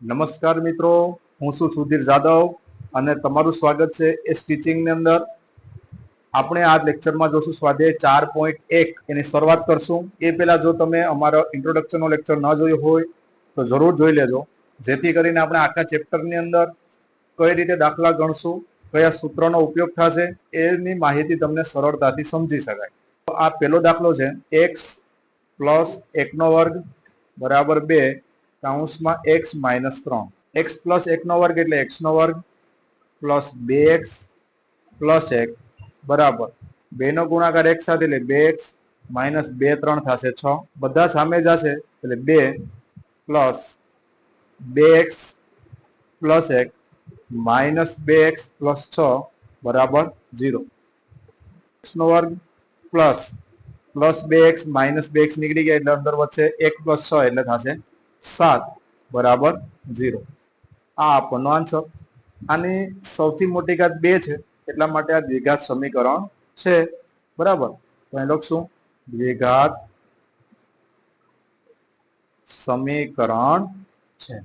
નમસ્કાર મિત્રો, હું છું સુધીર જાદવ અને તમારું સ્વાગત છે એ સ્ટીચિંગની અંદર. આપણે આ લેક્ચરમાં જોશું સ્વાધ્યાય ચાર પોઈન્ટ એક. એની શરૂઆત કરશું. એ પહેલા જો તમે અમારો ઇન્ટ્રોડક્શનનો લેક્ચર ન જોયો હોય, તો જરૂર જોઈ લેજો. જેથી કરીને આપણે આખા ચેપ્ટરની અંદર કઈ રીતે દાખલા ગણશું, કયા સૂત્રનો ઉપયોગ થશે, એની માહિતી તમને સરળતાથી સમજી શકાય. તો આ પહેલો દાખલો છે, એક્સ પ્લસ એકનો વર્ગ બરાબર બે કાઉન્સમાં એક્સ માઇનસ ત્રણ. એક્સ પ્લસ એકનો વર્ગ એટલે એક્સનો વર્ગ પ્લસ બે એક્સ પ્લસ એક. બરાબર. બેનો ગુણાકાર એક સાથે એટલે બે એક્સ માઇનસ બે ત્રણ થશે છ. બધા સામે જશે એટલે બે પ્લસ બે એક્સ પ્લસ એક માઇનસ બે એક્સ પ્લસ છ. બરાબર. ઝીરો એક્સનો વર્ગ પ્લસ પ્લસ બે એક્સ માઇનસ બે એક્સ નીકળી ગયા એટલે અંદર વચ્ચે એક પ્લસ છ એટલે થશે સાત બરાબર ઝીરો. આ આપણનો આન્સર આની સૌથી મોટી ઘાત બે છે, એટલા માટે આ દ્વિઘાત સમીકરણ છે. બરાબર? તો દ્વિઘાત સમીકરણ છે.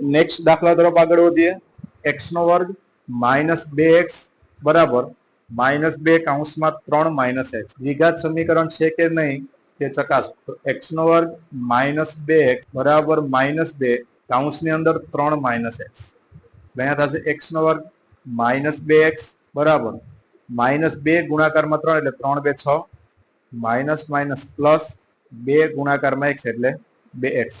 નેક્સ્ટ દાખલા તરફ આગળ વધીએ. એક્સ નો વર્ગ માઇનસ બે એક્સ બરાબર. માઇનસ બે કાઉન્સમાં ત્રણ માઇનસ એક્સ. દ્વિઘાત સમીકરણ છે કે નહીં? તે ચકાસો તો એક્સ નો વર્ગ માઇનસ બે એક્સ બરાબર માઇનસ બે કાઉન્સની અંદર ત્રણ માઇનસ એક્સ અહીંયા થશે એક્સ નો વર્ગ માઇનસ બે એક્સ બરાબર માઇનસ બે ગુણાકારમાં ત્રણ એટલે ત્રણ બે છ માઇનસ માઇનસ પ્લસ બે ગુણાકારમાં એક્સ એટલે બે એક્સ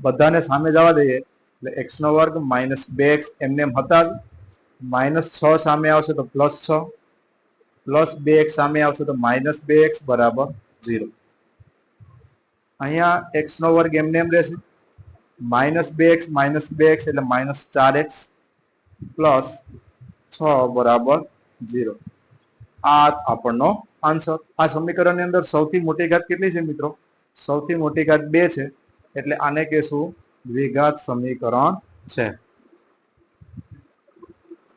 બધાને સામે જવા દઈએ એટલે એક્સ નો વર્ગ માઇનસ બે એક્સ એમને એમ હતા જ માઇનસ છ સામે આવશે તો પ્લસ છ પ્લસ બે એક્સ સામે આવશે તો માઇનસ બે એક્સ બરાબર ઝીરો અહીંયા એક્સ નો વર્ગ એમને એમ રહેશે. માઇનસ બે એક્સ, માઇનસ બે એક્સ એટલે માઇનસ ચાર એક્સ પ્લસ છ બરાબર ઝીરો. આ આપણનો આન્સર. આ સમીકરણની અંદર સૌથી મોટી ઘાત કેટલી છે મિત્રો? સૌથી મોટી ઘાત બે છે. એટલે આને કહેશું દ્વિઘાત સમીકરણ છે.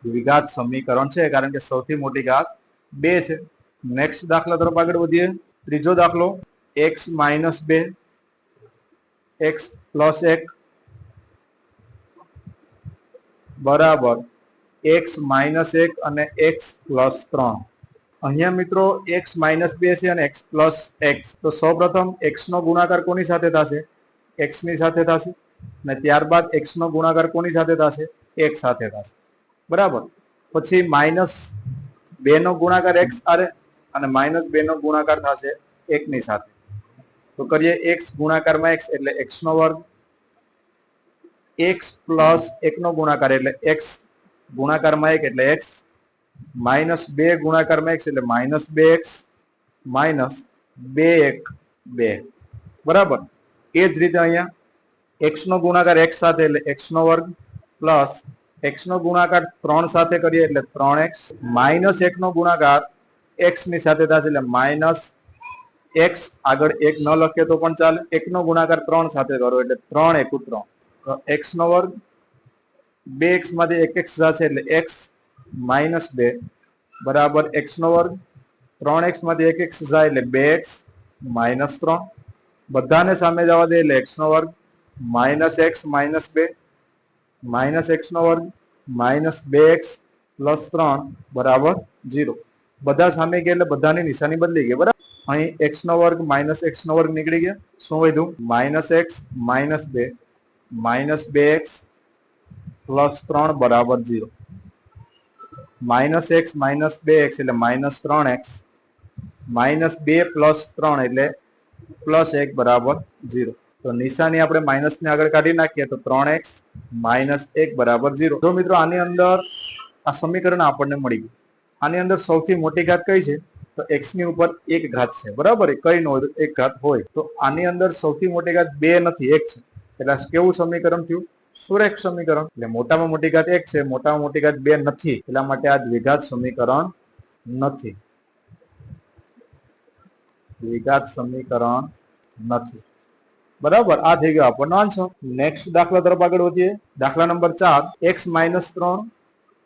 દ્વિઘાત સમીકરણ છે, કારણ કે સૌથી મોટી ઘાત બે છે. નેક્સ્ટ દાખલા તરફ આગળ વધીએ. ત્રીજો દાખલો એક્સ માઇનસ બે એક્સ પ્લસ એક, બરાબર એક્સ માઇનસ એક અને એક્સ પ્લસ ત્રણ. અહીંયા મિત્રો એક્સ માઇનસ બે છે અને એક્સ પ્લસ એક્સ તો સૌપ્રથમ એક્સનો ગુણાકાર કોની સાથે થશે? એક્સની સાથે થશે. અને ત્યારબાદ એક્સનો ગુણાકાર કોની સાથે થશે? એક સાથે થશે. બરાબર? પછી માઇનસ બેનો ગુણાકાર એક્સ આરે અને માઇનસ બે નો ગુણાકાર થશે એકની સાથે. તો કરીએ એક્સ ગુણાકારમાં એક્સ એટલે એક્સ નો વર્ગ. એક્સ પ્લસ એકનો ગુણાકાર એટલે એક્સ ગુણાકારમાં એક એટલે એક્સ માઇનસ બે ગુણાકારમાં એક્સ એટલે માઇનસ બે એક્સ માઇનસ બે એક બે. બરાબર? એ જ રીતે અહીંયા એક્સ નો ગુણાકાર એક્સ સાથે એટલે એક્સ નો વર્ગ પ્લસ એક્સ નો ગુણાકાર ત્રણ સાથે કરીએ એટલે ત્રણ એક્સ માઇનસ એક નો ગુણાકાર એક્સની સાથે થશે એટલે માઇનસ એક્સ આગળ એક ન લખીએ તો પણ ચાલે. એક નો ગુણાકાર ત્રણ સાથે કરો એટલે ત્રણ એકુ ત્રણ. તો એક્સ નો વર્ગ બે એક્સમાંથી એક એક્સ જશે એટલે એક્સ માઇનસ બે. બરાબર એક્સ નો વર્ગ ત્રણ એક્સમાંથી એક એક્સ જાય એટલે બે એક્સ માઇનસ ત્રણ. બધાને સામે જવા દે એટલે એક્સ નો વર્ગ માઇનસ એક્સ માઇનસ બે. માઇનસ એક્સ નો વર્ગ માઇનસ બે એક્સ પ્લસ ત્રણ. બરાબર? ઝીરો. બધા સામે ગયા એટલે બધાની નિશાની બદલી ગઈ, બરાબર? અહીં એક્સ નો વર્ગ માઇનસ એક્સ નો વર્ગ નીકળી ગયા. શું વધ્યું? માઇનસ એક્સ માઇનસ બે. માઇનસ બે એક્સ પ્લસ ત્રણ બરાબર ઝીરો માઇનસ એક્સ માઇનસ બે એક્સ એટલે માઇનસ ત્રણ એક્સ માઇનસ બે પ્લસ ત્રણ એટલે પ્લસ એક બરાબર ઝીરો તો નિશાની આપણે માઇનસ ને આગળ કાઢી નાખીએ તો ત્રણ એક્સ માઇનસ એક બરાબર ઝીરો જો મિત્રો આની અંદર આ સમીકરણ આપણને મળી ગયું. આની અંદર સૌથી મોટી ઘાત કઈ છે? તો એક્સની ઉપર એક ઘાત છે. બરાબર? કઈ નો એક ઘાત હોય. તો આની અંદર સૌથી મોટી ઘાત બે નથી, એક છે. એટલે કેવું સમીકરણ થયું? સુરેખ સમીકરણ. એટલે મોટામાં મોટી ઘાત એક છે, મોટામાં મોટી ઘાત બે નથી. એટલા માટે આ દ્વિઘાત સમીકરણ નથી. દ્વિઘાત સમીકરણ નથી. બરાબર? આ થઈ ગયો આપણનો આન્સર નેક્સ્ટ દાખલા તરફ આગળ વધીએ. દાખલા નંબર ચાર. એક્સ માઇનસ ત્રણ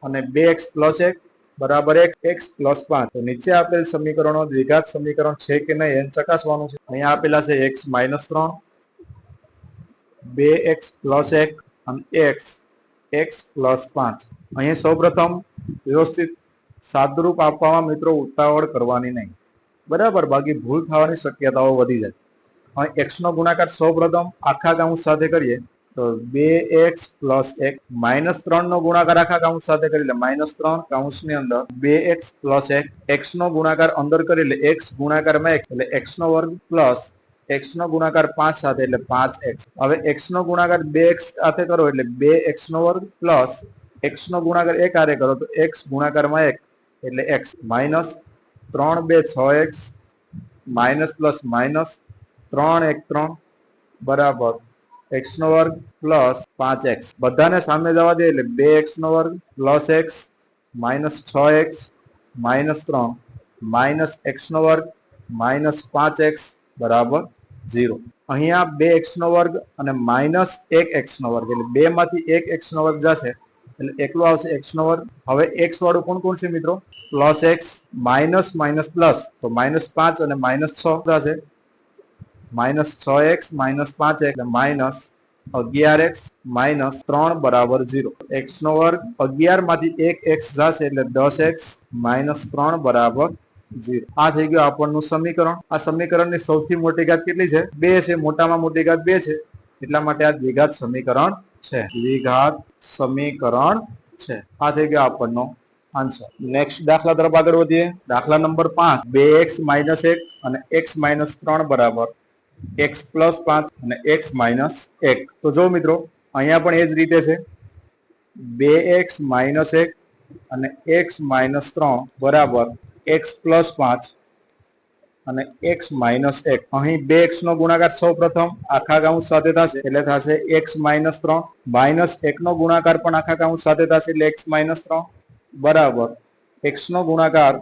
અને બે એક્સ પ્લસ એક. બરાબર એક એક્સ પ્લસ પાંચ. નીચે આપેલ સમીકરણો, દ્વિઘાત સમીકરણ છે કે નહીં, એને ચકાસવાનું છે. અહીંયા આપેલા છે એક્સ માઇનસ ત્રણ, બે એક્સ પ્લસ એક, અને એક્સ એક્સ પ્લસ પાંચ. અહીં સૌપ્રથમ વ્યવસ્થિત સાદરૂપ આપવામાં મિત્રો ઉતાવળ કરવાની નહીં. બરાબર? બાકી ભૂલ થવાની શક્યતાઓ વધી જાય. અહીં એક્સનો ગુણાકાર સૌપ્રથમ આખા કાઉન્સ સાથે કરીએ. તો બે એક્સ પ્લસ એક માઇનસ ત્રણ નો ગુણાકાર આખા કાઉન્સ સાથે કરી લે. માઇનસ ત્રણ કાઉન્સની અંદર બે એક્સ પ્લસ એક, એક્સ નો ગુણાકાર અંદર કરી લે. એક્સ ગુણાકારમાં એક એટલે એક્સ નો વર્ગ પ્લસ એક્સ નો ગુણાકાર પાંચ સાથે, એટલે પાંચ એક્સ. હવે એક્સ નો ગુણાકાર બે એક્સ સાથે કરો, એટલે બે એક્સ નો વર્ગ પ્લસ એક્સ નો ગુણાકાર એક હારે કરો, તો એક્સ ગુણાકારમાં એક, એટલે એક્સ. માઇનસ ત્રણ બે છ એક્સ, માઇનસ પ્લસ માઇનસ ત્રણ એક ત્રણ, બરાબર. એક્સ નો વર્ગ પ્લસ પાંચ એક્સ બધાને સામે જવા દે એટલે બે એક્સ નો વર્ગ પ્લસ એક્સ માઇનસ છ એક્સ માઇનસ ત્રણ. માઇનસ એક્સ નો વર્ગ માઇનસ પાંચ એક્સ બરાબર ઝીરો. અહીંયા બે એક્સ નો વર્ગ અને માઇનસ એક એક્સ નો વર્ગ. એટલે બે માંથી એક એક્સ નો વર્ગ જશે. એટલે એકલો આવશે એક્સ નો વર્ગ. હવે એક્સ વાળું કોણ કોણ છે મિત્રો? Plus x minus minus plus. તો માઇનસ પાંચ અને માઇનસ છ થશે માઇનસ છ એક્સ, માઇનસ પાંચ એક માઇનસ અગિયાર એક્સ, માઇનસ ત્રણ બરાબર ઝીરો. એક્સ નો વર્ગ અગિયારમાંથી એક એક્સ જશે એટલે દસ એક્સ, માઇનસ ત્રણ બરાબર ઝીરો. આ થઈ ગયું આપણનું સમીકરણ. આ સમીકરણની સૌથી મોટી ઘાત કેટલી છે? બે છે. મોટામાં મોટી ઘાત બે છે. એટલા માટે આ દ્વિઘાત સમીકરણ છે. દ્વિઘાત સમીકરણ છે. આ થઈ ગયો આપણનો આન્સર. નેક્સ્ટ દાખલા તરફ આગળ વધીએ. દાખલા નંબર પાંચ. બે એક્સ માઇનસ એક અને એક્સ માઇનસ ત્રણ બરાબર. એક્સ પ્લસ પાંચ અને એક્સ માઇનસ એક. તો જો મિત્રો, અહીંયા પણ એ જ રીતે છે. બે એક્સ માઇનસ એક અને એક્સ માઇનસ ત્રણ બરાબર એક્સ પ્લસ પાંચ અને એક્સ માઇનસ એક. અહીં બે એક્સ નો ગુણાકાર સૌ પ્રથમ આખા કાઉન્ટ સાથે થશે એટલે થશે એક્સ માઇનસ ત્રણ. માઇનસ એક નો ગુણાકાર પણ આખા કાઉન્ટ સાથે થશે એટલે એક્સ માઇનસ ત્રણ. બરાબર. એક્સ નો ગુણાકાર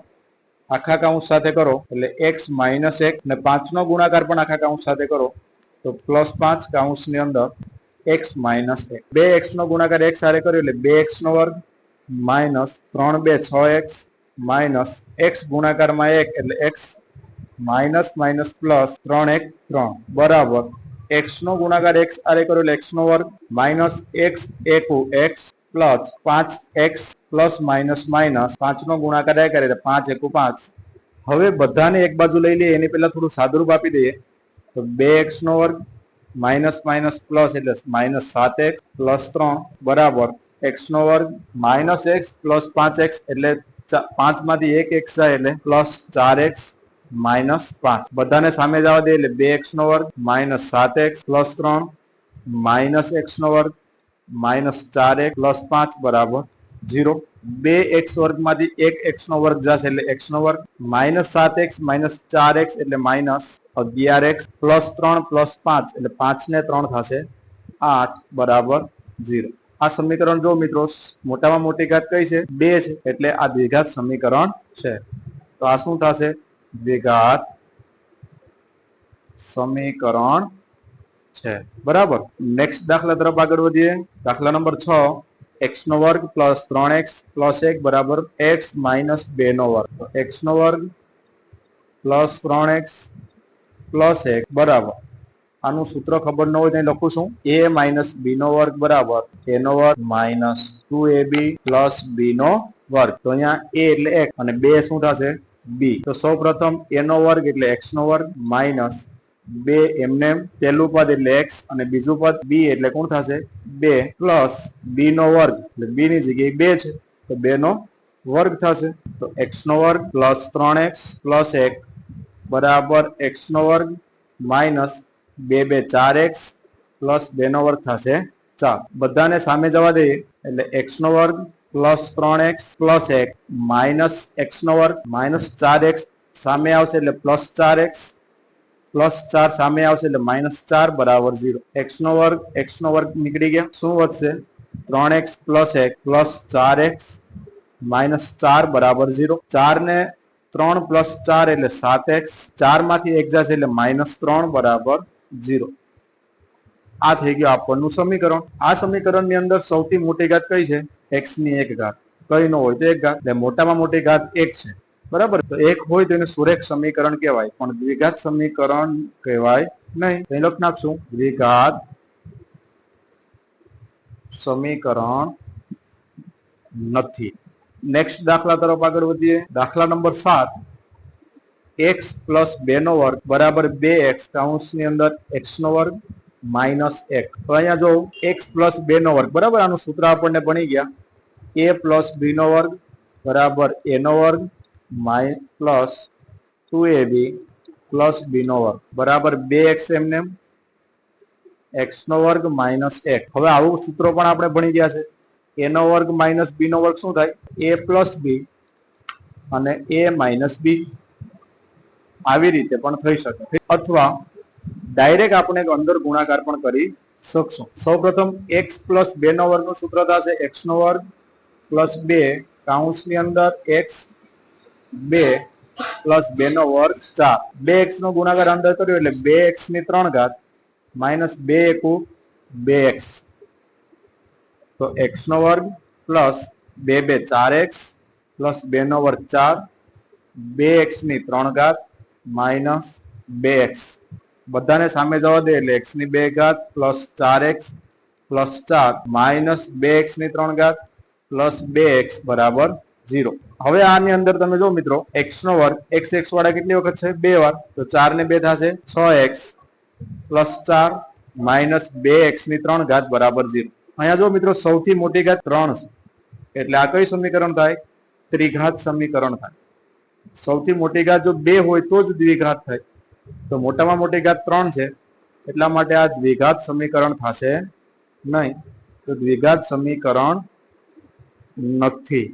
આખા કાઉન્સ સાથે કરો એટલે એક્સ માઇનસ એક ને પાંચ નો ગુણાકાર પણ આખા કાઉન્સ સાથે કરો. તો પ્લસ પાંચ કાઉન્સની અંદર એક્સ માઇનસ એક. બે એક્સ નો ગુણાકાર એક સાથે કર્યો એટલે બે એક્સ નો વર્ગ માઇનસ ત્રણ બે છ એક્સ માઇનસ એક્સ ગુણાકારમાં એક એટલે એક્સ માઇનસ માઇનસ પ્લસ ત્રણ એક ત્રણ. બરાબર. એક્સ નો ગુણાકાર એક્સ આરે કર્યો એટલે એક્સ નો વર્ગ માઇનસ એક્સ એકુ એક્સ પ્લસ પાંચ એક્સ પ્લસ માઇનસ માઇનસ પાંચ નો ગુણાકાર એ કરે તો પાંચ એકુ પાંચ. હવે બધાને એક બાજુ લઈ લઈએ, એની પહેલા થોડું સાદુરૂપ આપી દઈએ. તો બે એક્સ નો વર્ગ માઇનસ માઇનસ પ્લસ એટલે માઇનસ સાત એક્સ પ્લસ ત્રણ બરાબર. એક્સ નો વર્ગ માઇનસ એક્સ પ્લસ પાંચ એક્સ એટલે પાંચમાંથી એક એક્સ જાય એટલે પ્લસ ચાર એક્સ માઇનસ પાંચ. બધાને સામે જવા દે એટલે બે એક્સ નો વર્ગ માઇનસ સાત એક્સ પ્લસ ત્રણ માઇનસ એક્સ નો વર્ગ માઇનસ ચાર એક પ્લસ પાંચ બરાબર ઝીરો. બે એક્સ વર્ગમાંથી એક એક્સ નો વર્ગ જશે એટલે એક્સ નો વર્ગ માઇનસ સાત એક્સ માઇનસ ચાર એક્સ એટલે માઇનસ અગિયાર એક્સ પ્લસ ત્રણ પ્લસ પાંચ એટલે પાંચ ને ત્રણ થશે આઠ બરાબર ઝીરો. આ સમીકરણ જો મિત્રો, મોટામાં મોટી ઘાત કઈ છે? બે છે એટલે આ દ્વિઘાત સમીકરણ છે. તો આ શું થશે? દ્વિઘાત સમીકરણ છે. બરાબર. નેક્સ્ટ દાખલા તરફ આગળ વધીએ. દાખલા નંબર છ. એક્સ નો વર્ગ પ્લસ ત્રણ એક્સ પ્લસ એક બરાબર એક્સ માઇનસ બે નો વર્ગ. એક્સ નો વર્ગ પ્લસ ત્રણ એક્સ પ્લસ એક બરાબર. આનું સૂત્ર ખબર ન હોય તો લખું છું. એ માઇનસ બી નો વર્ગ બરાબર. એ નો વર્ગ minus two a b plus b નો વર્ગ. તો અહીંયા એ એટલે એક અને બે શું થશે? બી તો સૌ પ્રથમ એ નો વર્ગ એટલે એક્સ નો વર્ગ માઇનસ બે એમને, પહેલું પદ એટલે એક્સ અને બીજું પદ બી એટલે કોણ થશે? બે પ્લસ બી નો વર્ગ, એટલે બી ની જગ્યાએ બે છે, તો બે નો વર્ગ થશે. તો એક્સ નો વર્ગ પ્લસ ત્રણ એક્સ પ્લસ એક, બરાબર એક્સ નો વર્ગ માઇનસ બે બે ચાર એક્સ પ્લસ બે નો વર્ગ થશે ચાર. બધાને સામે જવા દઈએ, એટલે એક્સ નો વર્ગ પ્લસ ત્રણ એક્સ પ્લસ એક, માઇનસ એક્સ નો વર્ગ માઇનસ ચાર એક્સ સામે આવશે, એટલે પ્લસ ચાર એક્સ પ્લસ ચાર સામે આવશે એટલે માઇનસ ચાર બરાબર ઝીરો. એક્સ નો વર્ગ, એક્સ નો વર્ગ નીકળી ગયા. શું વધશે? ત્રણ એક્સ પ્લસ એક પ્લસ ચાર એક્સ માઇનસ ચાર બરાબર ઝીરો. ચાર ને ત્રણ પ્લસ ચાર એટલે સાત એક્સ. ચારમાંથી એક જશે એટલે માઇનસ ત્રણ બરાબર ઝીરો. આ થઈ ગયું આપણનું સમીકરણ. આ સમીકરણની અંદર સૌથી મોટી ઘાત કઈ છે? એક્સની એક ઘાત. કઈ ન હોય તો એક ઘાત. એટલે મોટામાં મોટી ઘાત એક છે. બરાબર? તો એક હોય તો એને સુરેખ સમીકરણ કહેવાય, પણ દ્વિઘાત સમીકરણ કહેવાય નહીં. અહીં લખી નાખશું. દ્વિઘાત સમીકરણ નથી. નેક્સ્ટ દાખલા તરફ આગળ વધીએ. દાખલા નંબર સાત. એક્સ પ્લસ બે નો વર્ગ બરાબર બે એક્સ કૌંસની અંદર એક્સ નો વર્ગ માઇનસ એક. તો અહીંયા જો એક્સ પ્લસ બે નો વર્ગ. બરાબર? આનું સૂત્ર આપણને ભણી ગયા. એ પ્લસ બી નો વર્ગ બરાબર એ નો વર્ગ. માઈ plus two a b plus બીનો વર્ગ. બરાબર બે એક્સ એમને એક્સ નો વર્ગ માઇનસ એક. હવે આવું સૂત્રો પણ આપણે ભણી ગયા છે. એનો વર્ગ માઇનસ બીનો વર્ગ શું થાય? એ પ્લસ બી અને એ માઇનસ બી આવી રીતે પણ થઈ શકે. અથવા ડાયરેક્ટ આપણે અંદર ગુણાકાર પણ કરી શકશું. સૌપ્રથમ એક્સ પ્લસ બે નો વર્ગનું સૂત્ર થશે. એક્સ નો વર્ગ પ્લસ બે કાઉન્સની અંદર એક્સ બે પ્લસ બે નો વર્ગ ચાર. બે એક્સ નો ગુણાકાર અંદર કર્યો એટલે બે એક્સની ત્રણ ઘાત માઇનસ બે એકુ બે એક્સ તો એક્સ નો વર્ગ પ્લસ બે બે ચાર એક્સ પ્લસ બે નો વર્ગ ચાર. બે એક્સની ત્રણ ઘાત માઇનસ બે એક્સ બધાને સામે જવા દે એટલે એક્સની બે ઘાત પ્લસ ચાર એક્સ પ્લસ ચાર માઇનસ બે એક્સની ત્રણ ઘાત પ્લસ બે એક્સ બરાબર ઝીરો. હવે આની અંદર તમે જો મિત્રો એક્સ નો વર્ગ એક્સ એક્સ વાળા કેટલી વખત છે? બે વાર. તો ચાર ને બે થશે. છ એક્સ પ્લસ ચાર માઇનસ બે એક્સની ત્રણ ઘાત બરાબર ઝીરો. અહીંયા જો મિત્રો, સૌથી મોટી ઘાત ત્રણ છે. એટલે આ કઈ સમીકરણ થાય? ત્રિઘાત સમીકરણ થાય. સૌથી મોટી ઘાત જો બે હોય તો જ દ્વિઘાત થાય. તો મોટામાં મોટી ઘાત ત્રણ છે. એટલા માટે આ દ્વિઘાત સમીકરણ થશે નહીં. તો દ્વિઘાત સમીકરણ નથી.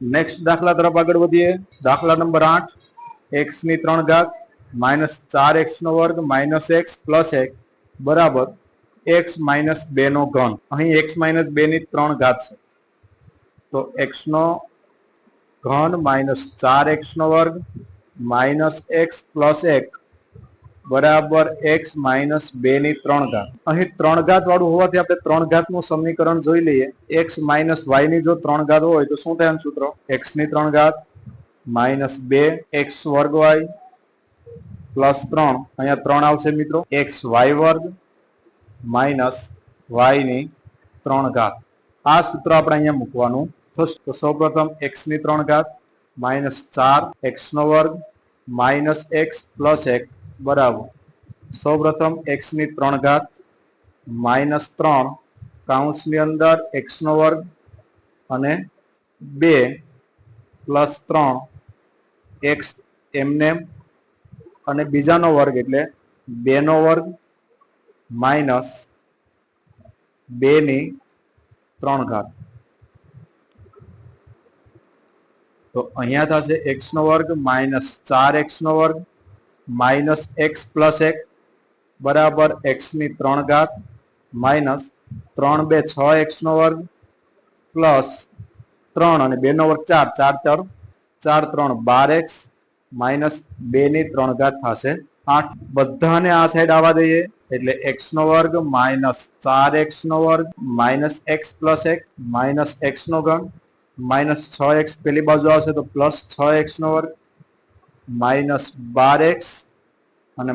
નેક્સ્ટ દાખલા તરફ આગળ વધીએ. દાખલા નંબર આઠ. એક્સની ત્રણ ઘાત માઇનસ ચાર એક્સ નો વર્ગ માઇનસ એક્સ પ્લસ એક બરાબર એક્સ માઇનસ બે નો ઘન. અહીં એક્સ માઇનસ બે ની ત્રણ ઘાત છે. તો એક્સ નો ઘન માઇનસ ચાર એક્સ નો વર્ગ માઇનસ એક્સ પ્લસ એક બરાબર એક્સ માઇનસ બે ની ત્રણ ઘાત. અહીં ત્રણ ઘાત વાળું હોવાથી આપણે ત્રણ ઘાતનું સમીકરણ જોઈ લઈએ. એક્સ માઇનસ વાયની જો ત્રણ ઘાત હોય તો શું થાય સૂત્ર? એક્સની ત્રણ ઘાત માઇનસ બે એક્સ વર્ગ વાય પ્લસ ત્રણ. અહીંયા ત્રણ આવશે મિત્રો. એક્સ વાય વર્ગ માઇનસ વાયની ત્રણ ઘાત. આ સૂત્ર આપણે અહીંયા મૂકવાનું થશે. તો સૌપ્રથમ એક્સની ત્રણ ઘાત માઇનસ ચાર એક્સ નો વર્ગ માઇનસ એક્સ પ્લસ એક. બરાબર. સૌપ્રથમ એક્સની ત્રણ ઘાત માઇનસ ત્રણ કાઉન્સની અંદર એક્સ નો વર્ગ અને બે પ્લસ ત્રણ એક્સ એમને અને બીજાનો વર્ગ એટલે બેનો વર્ગ માઇનસ બેની ત્રણ ઘાત. તો અહીંયા થશે એક્સનો વર્ગ માઇનસ ચાર એક્સ નો વર્ગ માઇનસ એક્સ પ્લસ એક બરાબર એક્સની ત્રણ ઘાત, માઇનસ ત્રણ બે છ એક્સનો વર્ગ, પ્લસ ત્રણ અને બેનો વર્ગ ચાર ચાર ચાર ચાર ત્રણ બાર એક્સ, માઇનસ બેની ત્રણ ઘાત થશે આઠ. બધાને આ સાઈડ આવવા દઈએ, એટલે એક્સ નો વર્ગ માઇનસ ચાર એક્સ નો વર્ગ, માઇનસ એક્સ પ્લસ એક, માઇનસ એક્સ નો ઘન, માઇનસ છ એક્સ પેલી બાજુ આવશે તો પ્લસ છ એક્સ નો વર્ગ માઇનસ બાર એક્સ અને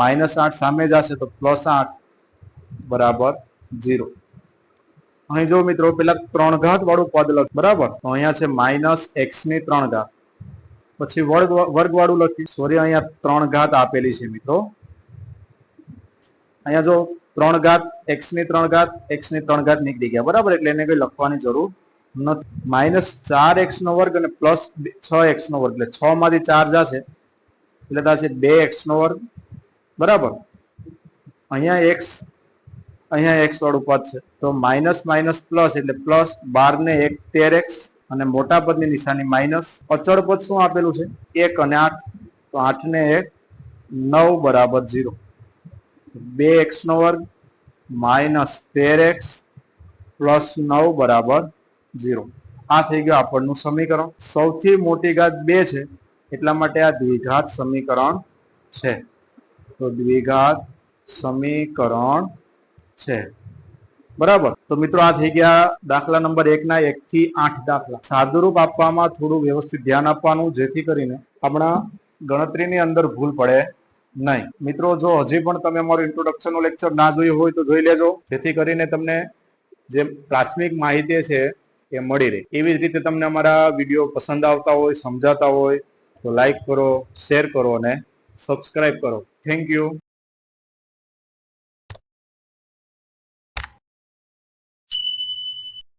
માઇનસ આઠ સામે જશે તો પ્લસ આઠ બરાબર ઝીરો. અહીં જો મિત્રો પેલા ત્રણ ઘાત વાળું પદ લખ, બરાબર? તો અહીંયા છે માઇનસ એક્સની ત્રણ ઘાત. પછી વર્ગ વર્ગ વાળું લખી. સોરી અહીંયા ત્રણ ઘાત આપેલી છે મિત્રો. અહીંયા જો ત્રણ ઘાત એક્સની ત્રણ ઘાત એક્સની ત્રણ ઘાત નીકળી ગયા. બરાબર? એટલે એને કઈ લખવાની જરૂર નથી. માઇનસ ચાર એક્સનો વર્ગ અને પ્લસ છ એક્સનો વર્ગ. એટલે છ માંથી ચાર જશે. એટલે થશે બે એક્સનો વર્ગ. બરાબર? અહીંયા એક્સ અહીંયા એક્સ પદ છે. તો માઇનસ માઇનસ પ્લસ એટલે પ્લસ બાર ને એક તેર એક્સ અને મોટા પદની નિશાની માઇનસ અચળ પદ શું આપેલું છે? એક અને આઠ. તો આઠ ને એક, નવ બરાબર ઝીરો. બે એક્સ નો વર્ગ માઇનસ તેર એક્સ, પ્લસ નવ બરાબર ઝીરો. આ થઈ ગયું આપણનું સમીકરણ. સૌથી મોટી ઘાત બે છે. એટલા માટે આ દ્વિઘાત સમીકરણ છે. તો દ્વિઘાત સમીકરણ છે. બરાબર? તો મિત્રો આ થઈ ગયા દાખલા નંબર એક ના એક થી આઠ દાખલા. સાદુરૂપ આપવામાં થોડું વ્યવસ્થિત ધ્યાન આપવાનું, જેથી કરીને આપણા ગણતરીની અંદર ભૂલ પડે નહીં. મિત્રો, જો હજી પણ તમે અમારું ઇન્ટ્રોડક્શનનું લેક્ચર ના જોયું હોય તો જોઈ લેજો. જેથી કરીને તમને જે પ્રાથમિક માહિતી છે એ મળી રહે. એવી જ રીતે તમને અમારા વીડિયો પસંદ આવતા હોય, સમજાતા હોય, તો લાઈક કરો શેર કરો અને સબસ્ક્રાઈબ કરો. Thank you